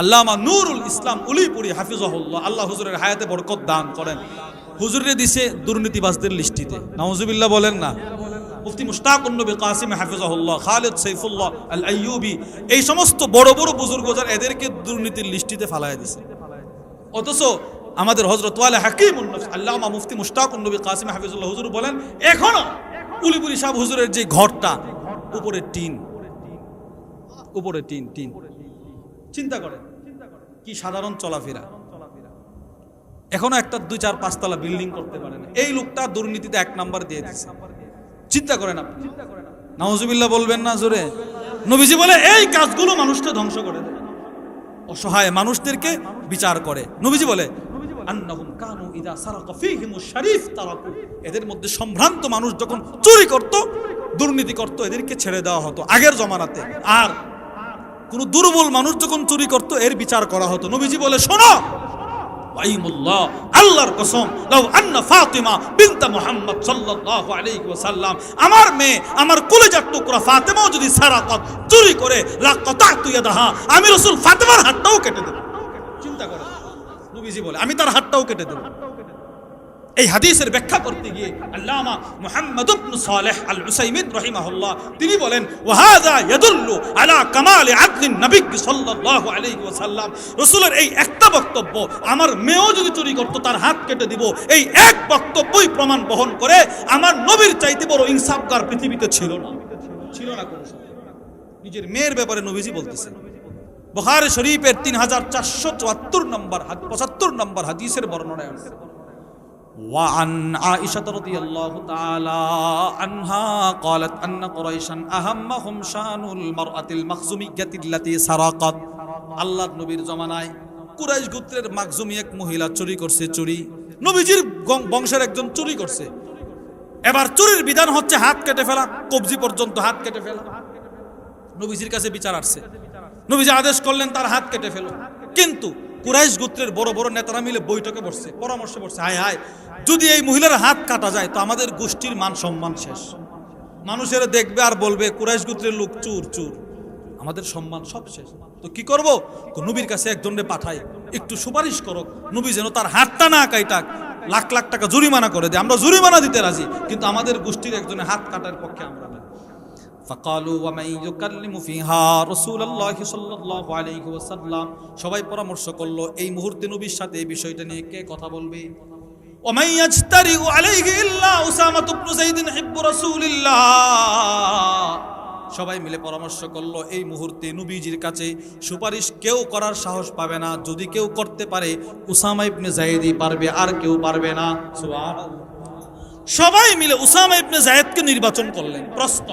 আল্লামা নুরুল ইসলাম উলিপুরি হাফিজহুল্লাহ, আল্লাহ হুজুরের হায়াতে বরকত দান করেন। হুজুরে দিছে দুর্নীতিবাজদের লিস্টিতে। নাউজুবিল্লাহ বলেন না। মুফতি মুশতাক নবী কাসিম হাফিজাহুল্লাহ, খালিদ সাইফুল্লাহ আল আইয়ুবি এই সমস্ত বড় বড় বুজুর্গ যারা এদেরকে দুর্নীতির লিস্টিতে দিছে। অথচ আমাদের হজরত ওয়ালা হাকিম আল্লামা মুফতি মুশতাক নবী কাসিম হাফিজুল্লাহ হুজুর বলেন, এখনও উলিপুরি সাহেব হুজুরের যে ঘরটা, উপরে টিন উপরে টিন টিন। চিন্তা করেন। কি সাধারণ চলাফেরা। এখনও একটা দুই চার পাঁচতলা বিল্ডিং করতে পারে না। এই লোকটা দুর্নীতিতে এক নাম্বার দিয়ে দিচ্ছে চিন্তা করেন আপনি। নাউজুবিল্লাহ বলবেন না জোরে। নবীজি বলে, এই কাজগুলো মানুষকে ধ্বংস করে দেয় অসহায় মানুষদেরকে বিচার করে। নবীজি বলে এদের মধ্যে সম্ভ্রান্ত মানুষ যখন চুরি করত, দুর্নীতি করত, এদেরকে ছেড়ে দেওয়া হতো আগের জমানাতে। আর কোন দুর্বল মানুষ যখন চুরি করত, এর বিচার করা হতো। নবীজি বলে, শোনো! কসম ফাতিমা আমার মেয়ে, আমার টুকরা ফাতেমাও যদি চুরি করে আমি কেটে চিন্তা নবীজি বলে, আমি তার হাতটাও কেটে দেব। এই হাদিসের ব্যাখ্যা করতে গিয়ে আল্লামা মুহাম্মদ ইবনে সালেহ আল উসাইমিন রাহিমাহুল্লাহ, তিনি বলেন, ওয়াহাদা ইয়াদুল্লু আলা কামাল আদলিন নবী সাল্লাল্লাহু আলাইহি ওয়াসাল্লাম। রাসূলের এই একটা বক্তব্য, আমার মেয়েও যদি চুরি করত, তার হাত কেটে দিব। এই এক বক্তব্যই প্রমাণ বহন করে, আমার নবীর চাইতে বড় ইনসাফগার পৃথিবীতে ছিল না। ছিল না কোন। নিজের মেয়ের ব্যাপারে নবীজি বলতেছে বুখারী শরীফের তিন হাজার চারশো চুয়াত্তর নম্বর পঁচাত্তর নম্বর হাদিসের বর্ণনায় আছে। وعن عائشة رضي الله تعالى عنها قالت أن قريشا أهمهم شان المرأة المخزومية التي سرقت আল্লাহ নবীর জমানায় কুরাইশ গোত্রের মাকজুমি এক মহিলা চুরি করছে চুরি নবীজির গং- বংশের একজন চুরি করছে এবার চুরির বিধান হচ্ছে হাত কেটে ফেলা কবজি পর্যন্ত হাত কেটে ফেলা নবীজির কাছে বিচার আসছে নবীজি আদেশ করলেন তার হাত কেটে ফেলো কিন্তু কুরাইশ গোত্রের বড় বড় নেতারা মিলে বৈঠকে বসছে, পরামর্শ বসছে। হায় হায়, যদি এই মহিলার হাত কাটা যায়, তো আমাদের গোষ্ঠীর মান সম্মান শেষ। মানুষের দেখবে আর বলবে, কুরাইশ গোত্রের লোক চুর চুর। আমাদের সম্মান সব শেষ। তো কি করব? নবীর কাছে একজনকে পাঠাই, একটু সুপারিশ করো নবী যেন তার হাতটা না কাইটাক, লাখ লাখ টাকা জরিমানা করে দেয়। আমরা জরিমানা দিতে রাজি, কিন্তু আমাদের গোষ্ঠীর একজনের হাত কাটার পক্ষে আমরা ফাকালু ওয়ামাই ইউকাল্লিমু ফিহা রাসূলুল্লাহ সাল্লাল্লাহু আলাইহি ওয়াসাল্লাম। সবাই পরামর্শ করল, এই মুহূর্তে নবীর সাথে এই বিষয়টা নিয়ে কে কথা বলবে? ওমাই ইয়াজতারিউ আলাইহি ইল্লা উসামা ইবনে যায়েদিন হিব্বু রাসূলিল্লাহ। সবাই মিলে পরামর্শ করল, এই মুহূর্তে নবীজির কাছে সুপারিশ কেউ করার সাহস পাবে না। যদি কেউ করতে পারে, উসামা ইবনে জায়েদি পারবে, আর কেউ পারবে না। সুবহানাল্লাহ। সবাই মিলে উসামা ইবনে জায়েদকে নির্বাচন করলেন। প্রশ্ন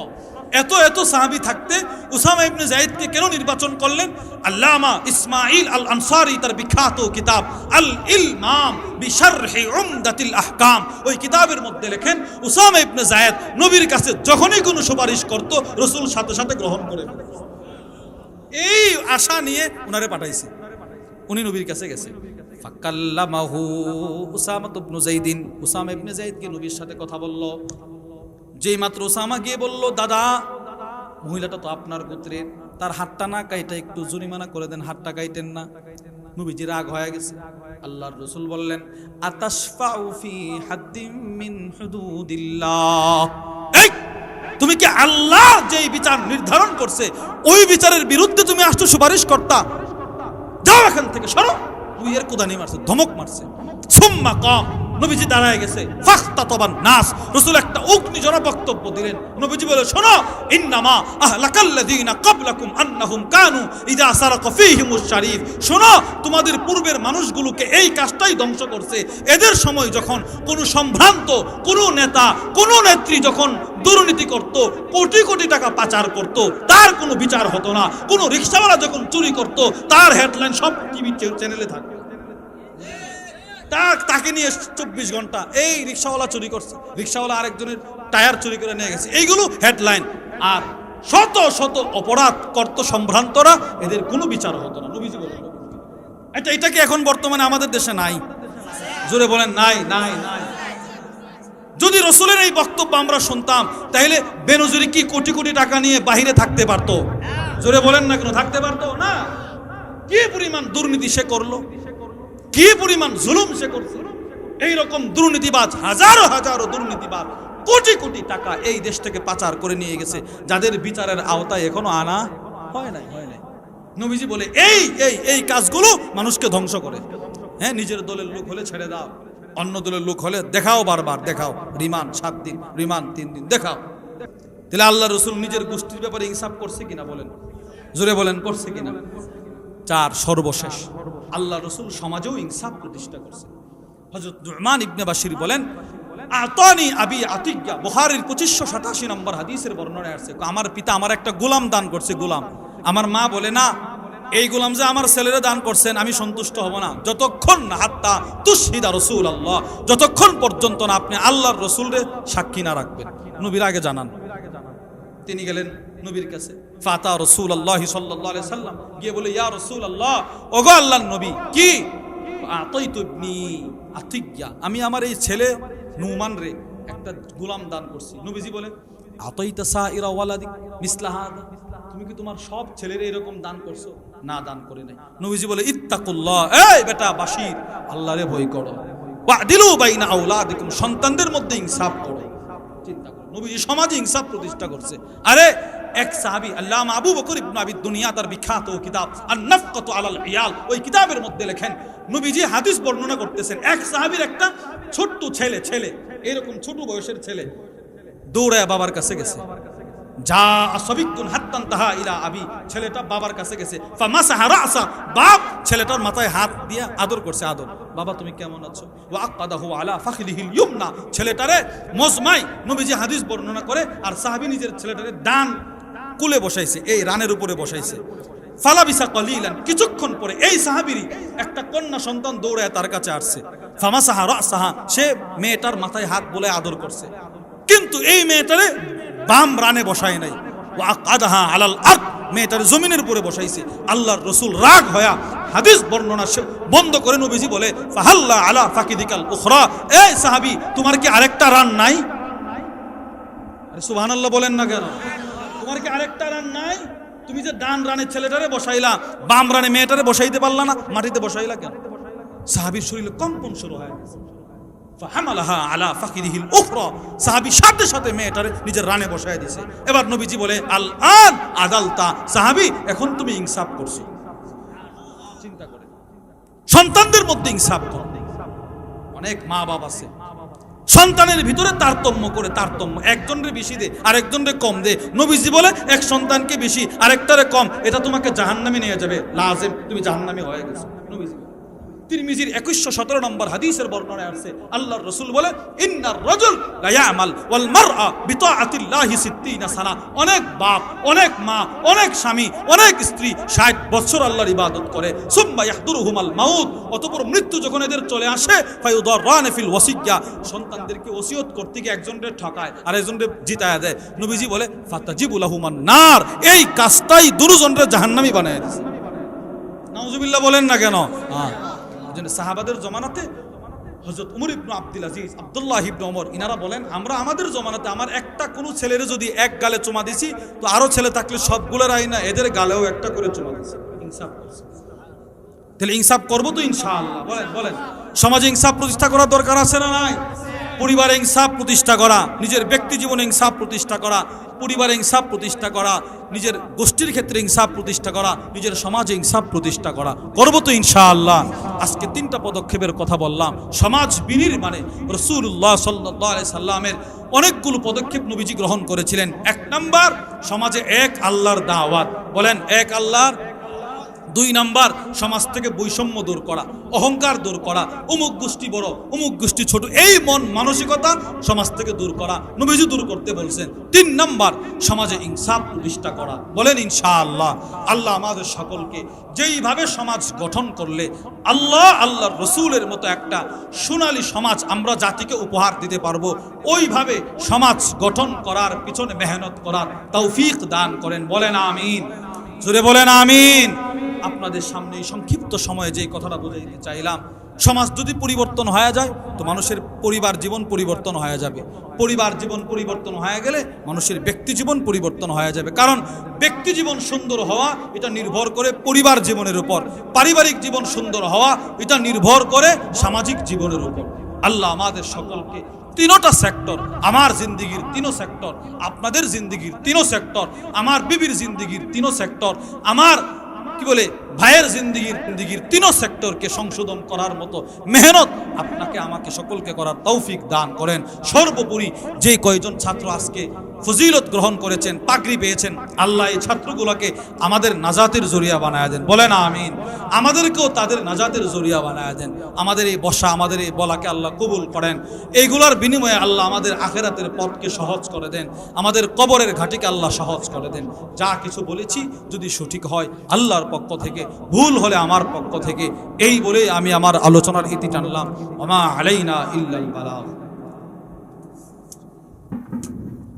এত এত সাহাবি থাকতে উসামা ইবনে জায়েদকে কেন নির্বাচন করলেন? আল্লামা ইসমাইল আল আনসারি তার বিখ্যাত কিতাব আল ইলমাম বিশারহি উমদাতিল আহকাম। ওই কিতাবের মধ্যে লেখেন, উসামা ইবনে জায়েদ নবীর কাছে যখনই কোনো সুপারিশ করত, রসুল সাথে সাথে গ্রহণ করে এই আশা নিয়ে উনারে পাঠাইছে। উনি নবীর কাছে গেছে। ফাকাল্লামাহু উসামা ইবনে যাইদিন। উসামা ইবনে যাইদকে নবীর সাথে কথা বলল। যেই মাত্র উসামা গিয়ে বলল, দাদা, মহিলাটা তো আপনার গোত্রের তার হাতটা না কাইটা একটু জরিমানা করে দেন, হাতটা কাইতেন না। নবীজি রাগ হয়ে গেছে। আল্লাহর রসুল বললেন তুমি কি আল্লাহ যেই বিচার নির্ধারণ করছে, ওই বিচারের বিরুদ্ধে তুমি আসছো সুপারিশ কর্তা যাও এখান থেকে, সরো। তুই এর কুদানি মারছে, ধমক মারছে। সুম্মা কম। নবীজি দাঁড়ায় গেছে। ফাখতা তবান নাস। রাসূল একটা অগ্নি অগ্নিজরা বক্তব্য দিলেন। নবীজি বলে, শোনো, ইন্নামা আহলাকাল্লাযীনা ক্বাবলাকুম আন্নাহুম কানু ইযা সারাকা ফীহিমুশ শরীফ শোনো, তোমাদের পূর্বের মানুষগুলোকে এই কাজটাই ধ্বংস করছে। এদের সময় যখন কোনো সম্ভ্রান্ত, কোনো নেতা, কোনো নেত্রী যখন দুর্নীতি করত, কোটি কোটি টাকা পাচার করত, তার কোনো বিচার হতো না। কোনো রিক্সাওয়ালা যখন চুরি করত, তার হেডলাইন সব টিভি চ্যানেলে থাকতো। তা- তাকে নিয়ে চব্বিশ ঘণ্টা। এই রিক্সাওয়ালা চুরি করছে। রিক্সাওয়ালা আরেকজনের টায়ার চুরি করে নিয়ে গেছে। এইগুলো হেডলাইন আর শত শত অপরাধ কর্ত সম্ভ্রান্তরা। এদের কোনো বিচার হতো না। নবীজি বলেন এটা এটা কি এখন বর্তমানে আমাদের দেশে নাই? জোরে বলেন, নাই নাই নাই। যদি রসুলের এই বক্তব্য আমরা শুনতাম, তাহলে বেনজুরি কি কোটি কোটি টাকা নিয়ে বাহিরে থাকতে পারতো? জোরে বলেন না কেন, থাকতে পারতো? না। কি পরিমাণ দুর্নীতি সে করল? কি পরিমাণ জুলুম সে করছে? এই রকম দুর্নীতিবাজ, হাজারো হাজারো দুর্নীতিবাজ, কোটি কোটি টাকা এই দেশ থেকে পাচার করে নিয়ে গেছে, যাদের বিচারের আওতায় এখনও আনা হয় নাই হয় নাই। নবীজি বলে, এই এই এই কাজগুলো মানুষকে ধ্বংস করে। হ্যাঁ নিজের দলের লোক হলে ছেড়ে দাও, অন্য দলের লোক হলে দেখাও বারবার, দেখাও। রিমান্ড, সাত দিন, রিমান্ড, তিন দিন, দেখাও। তাহলে আল্লাহ রসুল নিজের গোষ্ঠীর ব্যাপারে ইনসাফ করছে কিনা বলেন? জোরে বলেন, করছে কিনা? চার, সর্বশেষ। আল্লাহ রসুল সমাজেও ইনসাফ প্রতিষ্ঠা করছে হজরত নুরমান ইবনে বাশির বলেন, আতানি আবি আতিজ্ঞা বুখারীর পঁচিশশো সাতাশি নম্বর হাদিসের বর্ণনায় আসছে আমার পিতা আমার একটা গোলাম দান করছে, গোলাম। আমার মা বলে, না, এই গোলাম যে আমার ছেলেরা দান করছেন, আমি সন্তুষ্ট হব না। যতক্ষণ না হাত্তা তুশহিদা রসুল আল্লাহ যতক্ষণ পর্যন্ত না আপনি আল্লাহর রসুলরে সাক্ষী না রাখবেন। নবীর আগে জানান। তিনি গেলেন নবীর কাছে। ফাতা রসুল আল্লাহ সাল্লাহ সাল্লাম। গিয়ে বলে, ইয়া রসুল আল্লাহ ওগো আল্লাহ নবী, কি? আতই তুবনি আতিজ্ঞা আমি আমার এই ছেলে নুমান রে, একটা গোলাম দান করছি। নবীজি বলে আতই তাসা ইরা ওয়ালাদি মিসলাহাদ তুমি কি তোমার সব ছেলের এরকম দান করছ? না, দান করে নাই। নবীজি বলে, ইত্তাকুল্লাহ, এই বেটা বাশির, আল্লাহরে ভয় করো। ওয়াদিলু বাইনা আওলাদিকুম, সন্তানদের মধ্যে ইনসাফ করো। চিন্তা করো। নবীজি সমাজে ইনসাফ প্রতিষ্ঠা করছে। আরে এক সাহাবী, আল্লামা আবু বকর ইবনে আবি দুনিয়া তার বিখ্যাত কিতাব আর নাফকাতু আলাল ইয়াল ওই কিতাবের মধ্যে লেখেন, নবীজি হাদিস বর্ণনা করতেছেন, এক সাহাবীর একটা ছোট্ট ছেলে ছেলে, এরকম ছোট বয়সের ছেলে, দৌড়ায় বাবার কাছে গেছে। যা আসবিকুন হাত্তান তাহা ইলা আবি, ছেলেটা বাবার কাছে গেছে। ফামাসাহা রাসা, বাপ ছেলেটার মাথায় হাত দিয়ে আদর করছে, আদর। বাবা, তুমি কেমন আছো? ওয়া আকাদাহু আলা ফাখিলিহিল ইউমনা, ছেলেটারে মজমাই নবীজি হাদিস বর্ণনা করে, আর সাহাবী নিজের ছেলেটারে ডান কুলে বসাইছে, এই রানের উপরে বসাইছে। ফালাবিসা কলিলান, কিছুক্ষণ পরে এই সাহাবিরই একটা কন্যা সন্তান দৌড়ায় তার কাছে আসছে। ফামাসাহা রাসাহা, সে মেয়েটার মাথায় হাত বলে আদর করছে। কিন্তু এই মেয়েটারে বাম রানে বসায় নাই। আকাদাহা আলাল আক মেয়েটার জমিনের উপরে বসাইছে। আল্লাহর রসুল রাগ হয়া হাদিস বর্ণনা বন্ধ করে নবীজি বলে, ফাহাল্লা আলা ফাকিদিকাল উখরা। এই সাহাবী, তোমার কি আরেকটা রান নাই? সুবহানাল্লাহ বলেন না কেন? তোমার কি আরেকটা রান নাই? তুমি যে ডান রানের ছেলেটারে বসাইলা, বাম রানে মেয়েটারে বসাইতে পারলা না, মাটিতে বসাইলা কেন? সাহাবীর শরীরে কম্পন শুরু হয়ে গেছে। ফাহামালাহা আলা ফাকিরিহিল সাহাবী সাথে সাথে মেয়েটারে নিজের রানে বসায় দিছে। এবার নবীজি বলে আল আন আদালতা। সাহাবী, এখন তুমি ইনসাফ করছ। সন্তানদের মধ্যে ইনসাফ করো অনেক মা বাবা আছে। সন্তানের ভিতরে তারতম্য করে, তারতম্য। একজনের বেশি দে, আরেকজনের কম দে। নবীজি বলে, এক সন্তানকে বেশি, আরেকটারে কম। এটা তোমাকে জাহান্নামে নিয়ে যাবে। লাজেম, তুমি জাহান্নামে হয়ে গেছো। নবীজি। তিরমিজির একুশশো সতেরো নম্বর হাদিসের বর্ণনায় আছে আল্লাহর রসুল বলে, ইন্নার রজুল লায়ামাল ওয়াল মারআ বিতাআতিল্লাহি অনেক বাপ, অনেক মা, অনেক স্বামী, অনেক স্ত্রী 60 বছর আল্লাহর ইবাদত করে। সুম্মা ইয়াহদুরুহুমাল মাউত, অতঃপর মৃত্যু যখন এদের চলে আসে, ফায়ুদাররান ফিল ওয়াসিয়্যা। সন্তানদেরকে ওসিয়ত করতে গিয়ে একজনকে ঠকায় আর একজনকে জিতায়া দেয়। নবীজি বলে, ফাতাজিবু লাহুমান নার। এই কাজটাই দুরুজনরে জাহান্নামী বানায় দিয়েছে নাউজুবিল্লাহ বলেন না কেন? হ্যাঁ জন্য সাহাবাদের জমানাতে হজরত উমর ইবনু আব্দুল আজিজ, আব্দুল্লাহ ইবনু ওমর, ইনারা বলেন, আমরা আমাদের জমানাতে আমার একটা কোনো ছেলের যদি এক গালে চুমা দিছি, তো আরও ছেলে থাকলে সবগুলোর আই না এদের গালেও একটা করে চুমা দিছি। ইনসাফ তাহলে ইনসাফ করব তো ইনশাআল্লাহ। বলেন বলেন। সমাজে ইনসাফ প্রতিষ্ঠা করার দরকার আছে না নাই? পরিবারে ইনসাফ প্রতিষ্ঠা করা, নিজের ব্যক্তি জীবনে ইনসাফ প্রতিষ্ঠা করা পরিবারে ইনসাফ প্রতিষ্ঠা করা, নিজের গোষ্ঠীর ক্ষেত্রে ইনসাফ প্রতিষ্ঠা করা, নিজের সমাজে ইনসাফ প্রতিষ্ঠা করা। করব তো ইনশাআল্লাহ। আজকে তিনটা পদক্ষেপের কথা বললাম। সমাজ বিনির্মাণে রসুল্লাহ সাল্লি সাল্লামের অনেকগুলো পদক্ষেপ নবীজি গ্রহণ করেছিলেন। এক নাম্বার, সমাজে এক আল্লাহর দাওয়াত। বলেন, এক আল্লাহর দুই নাম্বার, সমাজ থেকে বৈষম্য দূর করা, অহংকার দূর করা, অমুক গোষ্ঠী বড়, অমুক গোষ্ঠী ছোট, এই মন মানসিকতা সমাজ থেকে দূর করা, নবীজি দূর করতে বলছেন। তিন নাম্বার, সমাজে ইনসাফ প্রতিষ্ঠা করা, বলেন ইনশাআল্লাহ, আল্লাহ আমাদের সকলকে যেইভাবে সমাজ গঠন করলে, আল্লাহ আল্লাহর রসুলের মতো একটা সোনালী সমাজ আমরা জাতিকে উপহার দিতে পারব, ওইভাবে সমাজ গঠন করার পিছনে মেহনত করার তৌফিক দান করেন, বলেন আমিন। জুড়ে বলেন আমিন। আপনাদের সামনে সংক্ষিপ্ত সময়ে যে কথাটা বোঝাইতে চাইলাম, সমাজ যদি পরিবর্তন হয়ে যায়, তো মানুষের পরিবার জীবন পরিবর্তন হয়ে যাবে। পরিবার জীবন পরিবর্তন হয়ে গেলে মানুষের ব্যক্তি জীবন পরিবর্তন হয়ে যাবে। কারণ ব্যক্তি জীবন সুন্দর হওয়া, এটা নির্ভর করে পরিবার জীবনের উপর। পারিবারিক জীবন সুন্দর হওয়া, এটা নির্ভর করে সামাজিক জীবনের উপর। আল্লাহ আমাদের সকলকে তিনোটা সেক্টর, আমার জিন্দিগির তিনো সেক্টর, আপনাদের জিন্দিগির তিনো সেক্টর, আমার বিবির জিন্দিগির তিনো সেক্টর, আমার কি বলে, ভাইয়ের জিন্দিগির জিন্দিগির তিনো সেক্টরকে সংশোধন করার মতো মেহনত আপনাকে, আমাকে সকলকে করার তৌফিক দান করেন। সর্বোপরি যে কয়জন ছাত্র আজকে ফজিলত গ্রহণ করেছেন, পাগড়ি পেয়েছেন, আল্লাহ এই ছাত্রগুলোকে আমাদের নাজাতের জরিয়া বানায় দেন। বলেন আমিন। আমাদেরকেও তাদের নাজাতের জরিয়া বানায় দেন। আমাদের এই বসা, আমাদের এই বলাকে আল্লাহ কবুল করেন। এইগুলোর বিনিময়ে আল্লাহ আমাদের আখেরাতের পথকে সহজ করে দেন। আমাদের কবরের ঘাটিকে আল্লাহ সহজ করে দেন। যা কিছু বলেছি যদি সঠিক হয়, আল্লাহর পক্ষ থেকে, ভুল হলে আমার পক্ষ থেকে, এই বলে আমি আমার আলোচনার ইতি টানলাম। আমা আলাইনা ইল্লাল বালাগ।